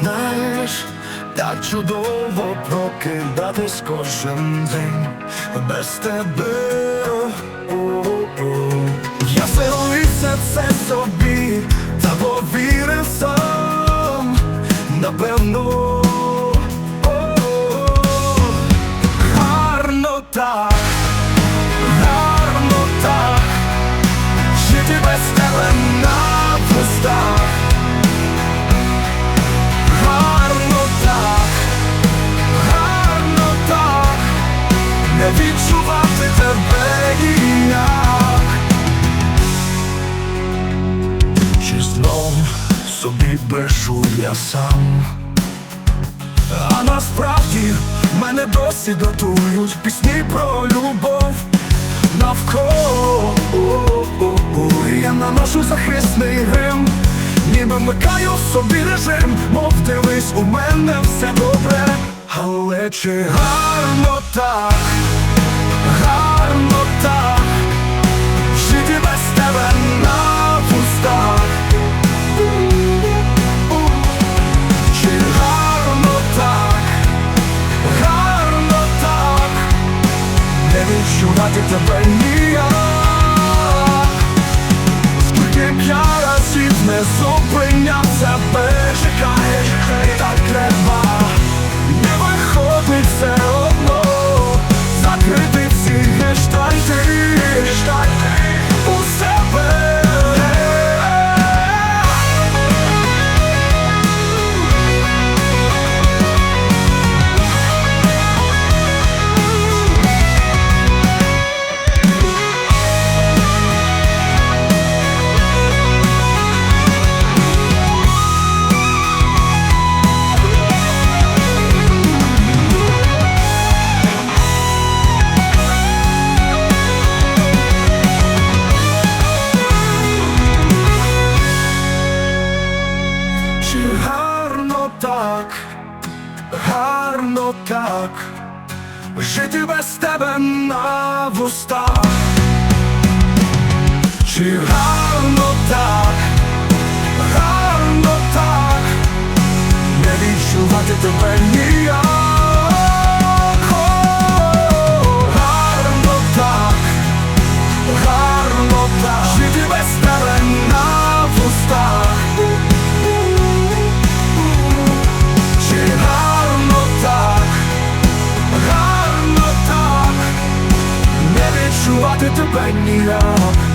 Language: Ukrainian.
знаєш, так чудово прокидатись кожен день без тебе. Я все це собі, та повірив сам, напевно. Брешу я сам? А насправді мене досі датують пісні про любов. Навколо Я наношу захисний грим, ніби вмикаю собі режим, мов дивись, у мене все добре, але чи гарно так, started to burn me up? Гарно так, жити без тебе на вустах, чи забути тебе ні разу